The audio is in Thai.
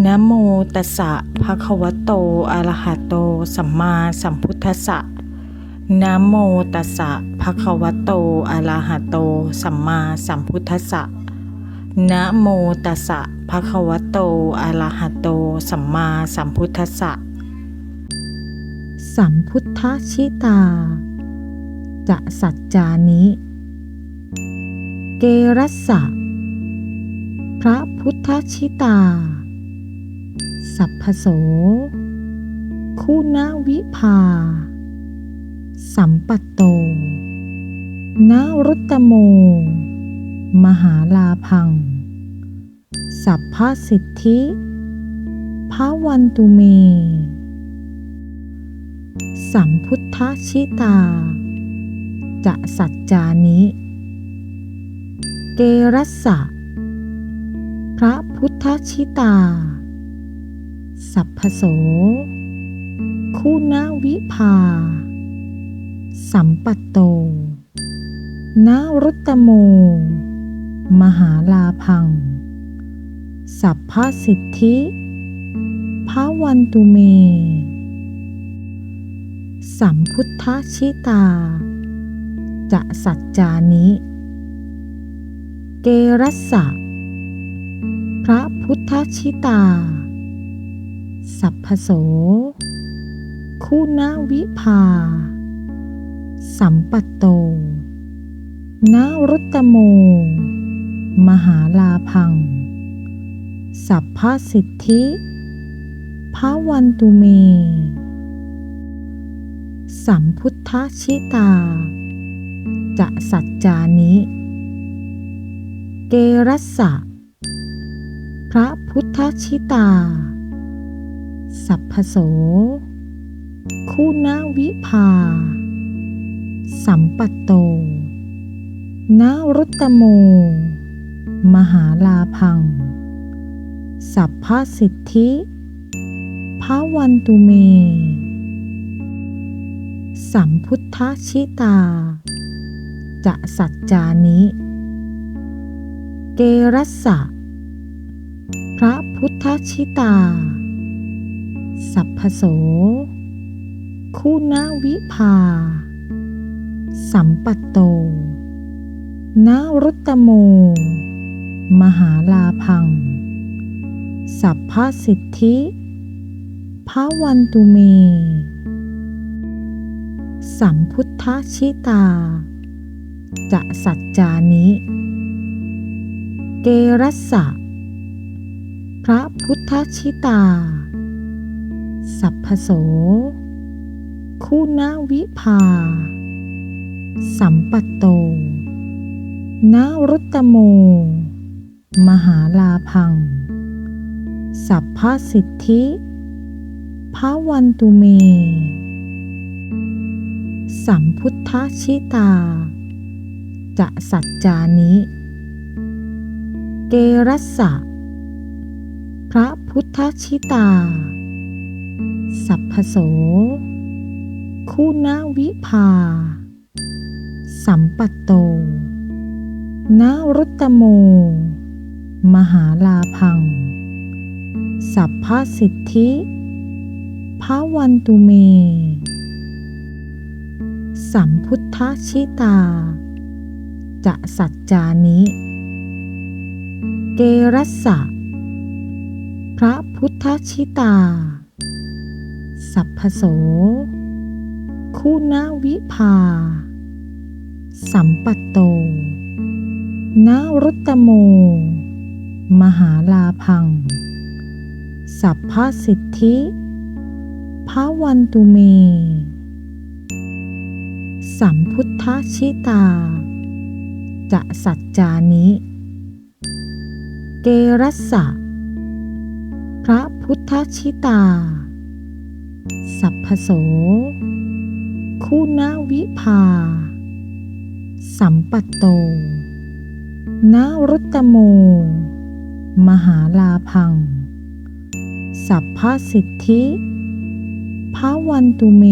นะโมตัสสะภะคะวะโตอะระหะโต สัมมาสัมพุทธัสสะนะโมตัสสะภะคะวะโตอะระหะโต สัมมาสัมพุทธัสสะนะโมตัสสะภะคะวะโตอะระหะโต สัมมาสัมพุทธัสสะสัมพุทธชิตา จะสัจจานิ เกรัสสะ พระพุทธชิตา สัพพโส คุณวิภา สัมปัตโตนารุตตโม มหาลาพัง สัพพสิทธิภาวันตุเม สัมพุทธชิตา จะสัจจานิ เกรัสสะ พระพุทธชิตา สัพพโส คุณวิภา สัมปัตโต นารุตตโม มหาลาพัง สัพพสิทธิภาวันตุเม สัมพุทธชิตา จะสัจจานิ เกรัสสะ พระพุทธชิตา สัพพโส คุณวิภา สัมปัตโตนารุตตโม มหาลาพัง สัพพสิทธิภาวันตุเม สัมพุทธชิตา จะสัจจานิ เกรัสสะ พระพุทธชิตา สัพพโส คุณวิภา สัมปัตโตนารุตตโม มหาลาพัง สัพพสิทธิภาวันตุเม สัมพุทธชิตา จะสัจจานิ เกรัสสะ พระพุทธชิตา สัพพโส คุณวิภา สัมปัตโต นารุตตโม มหาลาพัง สัพพสิทธิภาวันตุเม สัมพุทธชิตา จะสัจจานิ เกรัสสะ พระพุทธชิตา สัพพโส คุณวิภา สัมปัตโต นารุตตโม มหาลาพัง สัพพสิทธิภาวันตุเม สัมพุทธชิตา จะสัจจานิ เกรัสสะ พระพุทธชิตา สัพพโส คุณวิภา สัมปัตโตนารุตตโม มหาลาพัง สัพพสิทธิภาวันตุเม สัมพุทธชิตา จะสัจจานิ เกรัสสะ พระพุทธชิตา สัพพโส คุณวิภา สัมปัตโต นารุตตโม มหาลาพัง สัพพสิทธิภาวันตุเม สัมพุทธชิตา จะสัจจานิ เกรัสสะ พระพุทธชิตา สัพพโส คุณวิภา สัมปัตโต นารุตตโม มหาลาพัง สัพพสิทธิภาวันตุเม